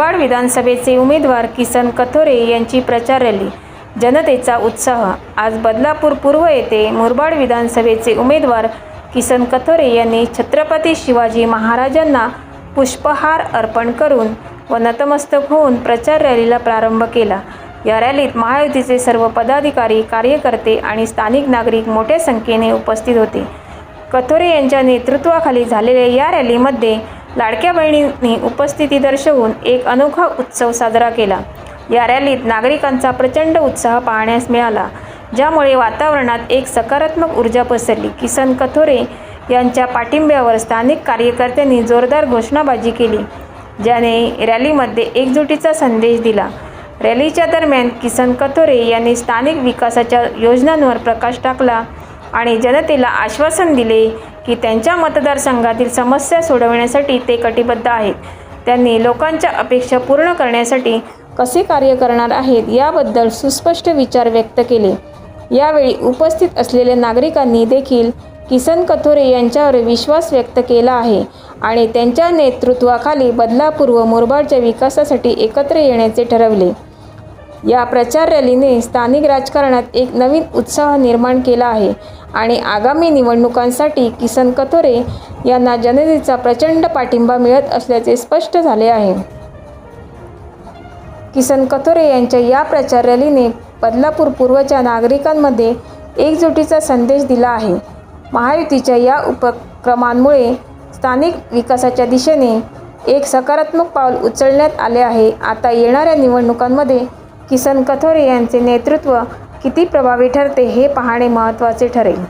विधानसभेचे उमेदवार किसन कथोरे यांची प्रचार रॅली. जनतेचा उत्साह. आज बदलापूर पूर्व येथे मुरबाड विधानसभेचे उमेदवार किसन कथोरे यांनी छत्रपती शिवाजी महाराजांना पुष्पहार अर्पण करून व नतमस्तक होऊन प्रचार रॅलीला प्रारंभ केला. या रॅलीत महायुतीचे सर्व पदाधिकारी कार्यकर्ते आणि स्थानिक नागरिक मोठ्या संख्येने उपस्थित होते. कथोरे यांच्या नेतृत्वाखाली झालेल्या या रॅलीमध्ये लाडक्या बहिणींनी उपस्थिती दर्शवून एक अनोखा उत्सव साजरा केला. या रॅलीत नागरिकांचा प्रचंड उत्साह पाहण्यास मिळाला ज्यामुळे वातावरणात एक सकारात्मक ऊर्जा पसरली. किसन कथोरे यांच्या पाठिंब्यावर स्थानिक कार्यकर्त्यांनी जोरदार घोषणाबाजी केली ज्याने रॅलीमध्ये एकजुटीचा संदेश दिला. रॅलीच्या दरम्यान किसन कथोरे यांनी स्थानिक विकासाच्या योजनांवर प्रकाश टाकला आणि जनतेला आश्वासन दिले की त्यांच्या मतदारसंघातील समस्या सोडवण्यासाठी ते कटिबद्ध आहेत. त्यांनी लोकांच्या अपेक्षा पूर्ण करण्यासाठी कसे कार्य करणार आहेत याबद्दल सुस्पष्ट विचार व्यक्त केले. यावेळी उपस्थित असलेल्या नागरिकांनी देखील किसन कथोरे यांच्यावर विश्वास व्यक्त केला आहे आणि त्यांच्या नेतृत्वाखाली बदलापूर्व मुरबाडच्या विकासासाठी एकत्र येण्याचे ठरवले. या प्रचार रॅलीने स्थानिक राजकारणात एक नवीन उत्साह निर्माण केला आहे आणि आगामी निवडणुकांसाठी किसन कथोरे यांना जनतेचा प्रचंड पाठिंबा मिळत असल्याचे स्पष्ट झाले आहे. किसन कथोरे यांच्या या प्रचार रॅलीने बदलापूर पूर्वच्या नागरिकांमध्ये एकजुटीचा संदेश दिला आहे. महायुतीच्या या उपक्रमांमुळे स्थानिक विकासाच्या दिशेने एक सकारात्मक पाऊल उचलण्यात आले आहे. आता येणाऱ्या निवडणुकांमध्ये किसन कथोरे यांचे नेतृत्व किती प्रभावी ठरते हे पाहणे महत्त्वाचे ठरेल.